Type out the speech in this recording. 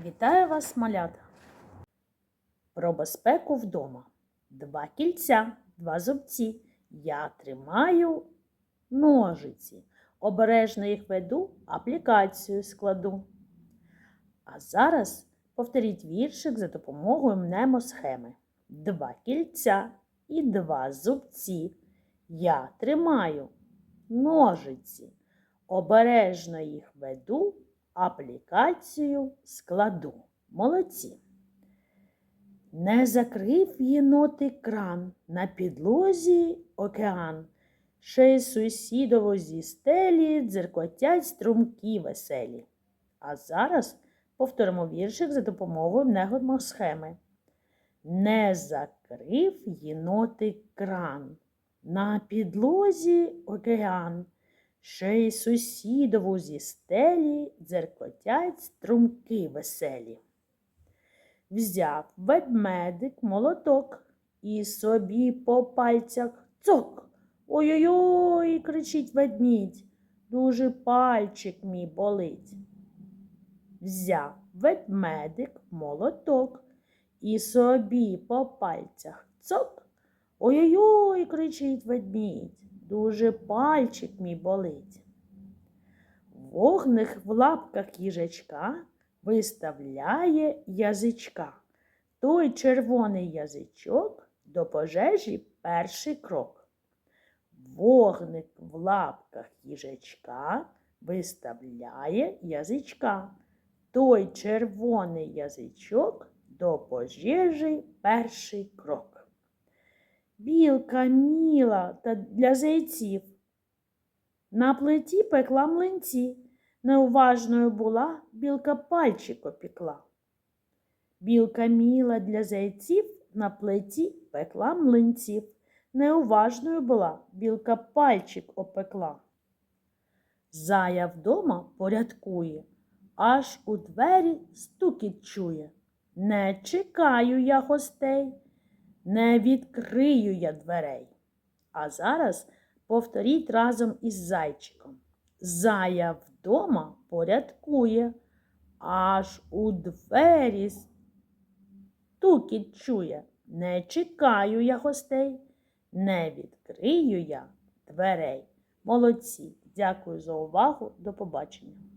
Вітаю вас, малята! Про безпеку вдома. Два кільця, два зубці. Я тримаю ножиці. Обережно їх веду, аплікацію складу. А зараз повторіть віршик за допомогою мнемосхеми. Два кільця і два зубці. Я тримаю ножиці. Обережно їх веду, аплікацію складу. Молодці. Не закрив єнотик кран, на підлозі океан. Ще й сусідово зі стелі дзеркотять струмки веселі. А зараз повторимо віршик за допомогою мнемосхеми. Не закрив єнотик кран, на підлозі океан. Ще й сусідову зі стелі дзеркотять струмки веселі. Взяв ведмедик молоток і собі по пальцях цок. Ой-ой-ой, кричить ведмідь, дуже пальчик мій болить. Взяв ведмедик молоток і собі по пальцях цок. Ой-ой-ой, кричить ведмідь, дуже пальчик мій болить. Вогник в лапках їжачка виставляє язичка. Той червоний язичок до пожежі перший крок. Вогник в лапках їжачка виставляє язичка. Той червоний язичок до пожежі перший крок. Білка міла та для зайців. На плиті пекла млинці. Неуважною була, білка пальчик опікла. Білка міла для зайців на плиті пекла млинців. Неуважною була, білка пальчик опекла. Зая вдома порядкує, аж у двері стукіт чує. Не чекаю я гостей, не відкрию я дверей. А зараз повторіть разом із зайчиком. Зая вдома порядкує, аж у двері стукіт чує. Не чекаю я гостей, не відкрию я дверей. Молодці! Дякую за увагу. До побачення!